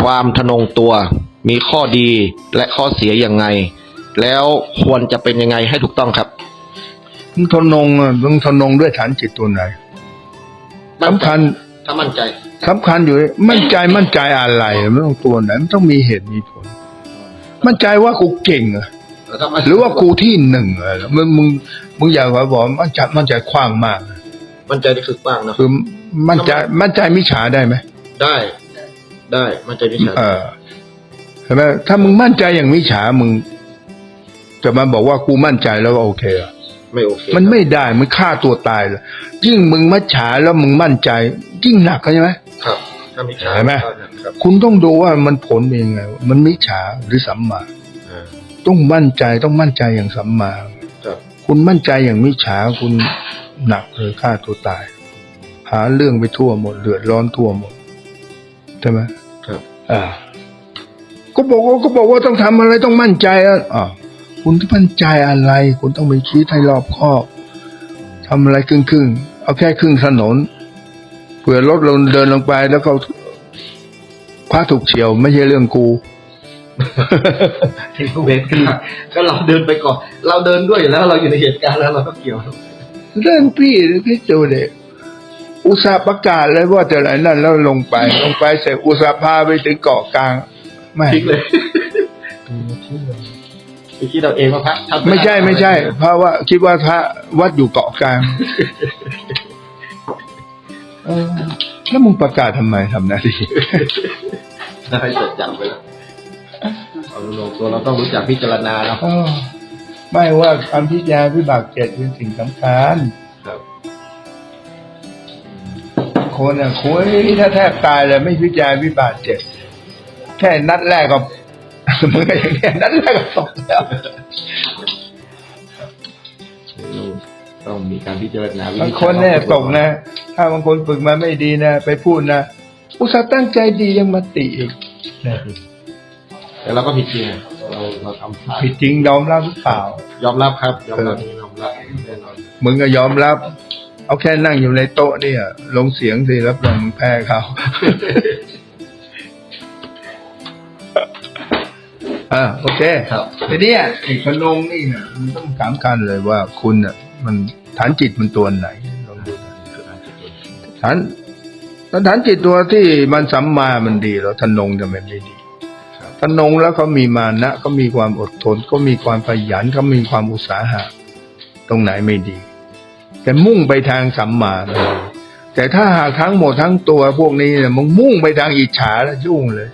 ความทะนงตัวมีข้อดีและข้อเสียยังไง แล้วควรจะเป็นยังไงให้ถูกต้องครับมึงทนงอะมึงทนงด้วยฐานจิตตัวไหนสำคัญถ้ามั่นใจสำคัญอยู่ มั่นใจมั่นใจอะไรไม่ต้องตัวไหนมันต้องมีเหตุมีผล มั่นใจว่ากูเก่งเหรอหรือว่ากูที่หนึ่งเหรอมึงมึงมึงอยากว่าบอกมั่นใจมั่นใจกว้างมาก มั่นใจนี่คือกว้างเนอะคือมั่นใจมั่นใจมิจฉาได้ไหมได้ ได้มั่นใจวิชาเออใช่ไหมถ้ามึงมั่นใจอย่างมิจฉามึงจะมาบอกว่ากูมั่นใจแล้วว่าโอเคเหรอไม่โอเคมันไม่ได้มันฆ่าตัวตายเลยยิ่งมึงมัจฉาแล้วมึงมั่นใจ ยิ่งหนักเข้าใช่ไหมครับถ้ามิชาเห็นไหมครับคุณต้องดูว่ามันผลเป็นยังไง มันมิจฉาหรือสัมมาอ่าต้องมั่นใจต้องมั่นใจอย่างสัมมาครับคุณมั่นใจอย่างมิจฉาคุณหนักเลยฆ่าตัวตาย หาเรื่องไปทั่วหมดเดือดร้อนทั่วหมดใช่ไหม ครับอ่าก็บอกว่าก็บอกว่าต้องทำอะไรต้องมั่นใจอะอ่าคุณต้องมั่นใจอะไร คุณต้องไปคิดให้รอบคอบทำอะไรครึ่งครึ่งๆเอาแค่ครึ่งถนนเผื่อรถเราเดินลงไปแล้วก็พระถูกเฉียว ไม่ใช่เรื่องกูที่เวทคือก็เราเดินไปก่อน เราเดินด้วยอยู่แล้ว เราอยู่ในเหตุการณ์แล้วเราก็เกี่ยวเรื่องพี่พี่ดูเด็ก อุตสาห์ประกาศเลยว่าจะอะไรนั่นแล้วลงไป ลงไปเสร็จอุตสาห์พาไปถึงเกาะกลางไม่ทิ้งเลยไปคิดเราเองว่าพระทำไม่ใช่ไม่ใช่ เพราะว่าคิดว่าพระวัดอยู่เกาะกลางเออแล้วมึงประกาศทำไมทำหน้าที่ได้จดจำไปแล้วเอาลงตัวเราต้องรู้จักพิจารณาเนาะเออไม่ว่าคำพิจารณาวิบากเจ็ดเป็นสิ่งสำคัญ คนอะคุยถ้าแทบตายเลยไม่พิจารณาวิบากเจ็ดแค่นัดแรกก็มึงก็อย่างเงี้นัดแรกก็ตกแล้วต้องมีการพิจารณาบางคนเนี่ยตกนะ ถ้าบางคนฝึกมาไม่ดีนะ ไปพูดนะอุตส่าห์ตั้งใจดียังมาติอีกแต่เราก็ผิดจริงเราเราทำพลาดผิดจริงยอมรับหรือเปล่า ยอมรับครับ ยอมรับยอมรับแน่นอนมึงก็ยอมรับ เอาแค่นั่งอยู่ในโต๊ะเนี่ย ลงเสียงสิรับรองมึงแพ้เขาอ่าโอเคครับทีเนี้ยไอ้ขนงนี่เนี่ยมันต้องถามกันเลยว่าคุณน่ะ มันฐานจิตมันตัวไหนลองดูนะฐานฐานจิตตัวที่มันสัมมามันดีแล้วทนงจะไม่ได้ดีทนงแล้วเขามีมานะเขามีความอดทน ก็มีความขยันเขามีความอุตสาหะ ตรงไหนไม่ดี แต่มุ่งไปทางสัมมาแต่ถ้าหากทั้งหมดทั้งตัวพวกนี้เนี่ยมึงมุ่งไปทางอิจฉาแล้วยุ่งเลย